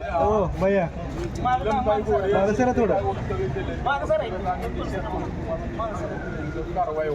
हो भैया मागं सरा थोडं कारवाई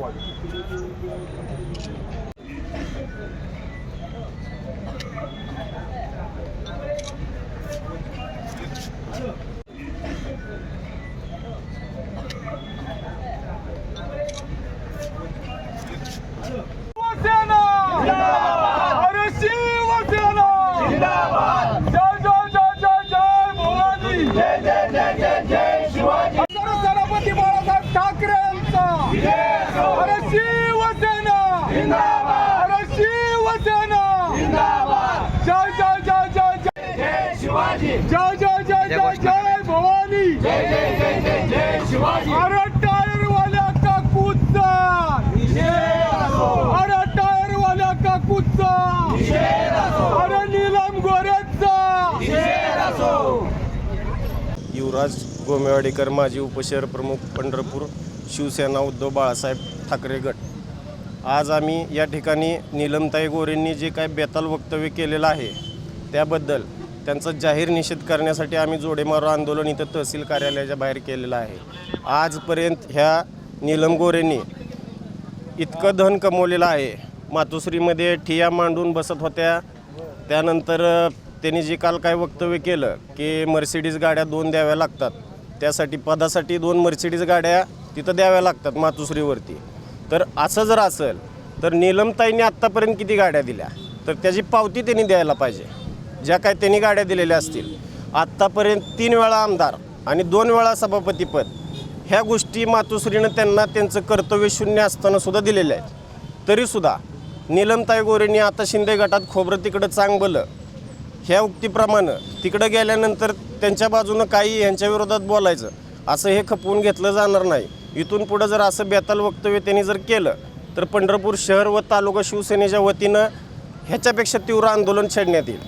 सभापती बाळासाहेब ठाकरे यांचा. अरे शिवसेना. अरे शिवसेना. जय जय जय जय जय. शिवाजी. जय जय जय जय जय भवानी. अरे टायर वाल्या का कुत्ता. अरे टायर वाल्या का कुत्ता अरे नीलम गोरेचा युवराज गोमेवाडीकर माजी उपशहर प्रमुख पंढरपूर शिवसेना उद्धव बाळासाहेब ठाकरे गट. आज आम्ही या ठिकाणी नीलमताई गोरेंनी जे काय बेताल वक्तव्य केलेलं आहे त्याबद्दल त्यांचा जाहीर निषेध करण्यासाठी आम्ही जोडेमारो आंदोलन इथं तहसील कार्यालयाच्या बाहेर केलेलं आहे. आजपर्यंत ह्या नीलम गोरेंनी इतकं धन कमवलेलं आहे मातोश्रीमध्ये ठिया मांडून बसत होत्या त्यानंतर त्यांनी जे काल काय वक्तव्य केलं की मर्सिडीज गाड्या दोन द्याव्या लागतात. त्यासाठी पदासाठी दोन मर्सिडीज गाड्या तिथं द्याव्या लागतात मातोश्रीवरती. तर असं जर असेल तर नीलमताईंनी आत्तापर्यंत किती गाड्या दिल्या? तर त्याची पावती त्यांनी द्यायला पाहिजे. ज्या काय त्यांनी गाड्या दिलेल्या असतील. आत्तापर्यंत तीन वेळा आमदार आणि दोन वेळा सभापतीपद ह्या गोष्टी मातोश्रीनं त्यांना त्यांचं कर्तव्य शून्य असताना सुद्धा दिलेल्या आहेत. तरीसुद्धा नीलमताई गोरेंनी आता शिंदे गटात खोबरं तिकडं चांगलं ह्या उक्तीप्रमाणे तिकडं गेल्यानंतर त्यांच्या बाजूनं काही यांच्या विरोधात बोलायचं असं हे खपवून घेतलं जाणार नाही. इथून पुढं जर असं बेताल वक्तव्य त्यांनी जर केलं तर पंढरपूर शहर व तालुका शिवसेनेच्या वतीनं ह्याच्यापेक्षा तीव्र आंदोलन छेडण्यात येईल.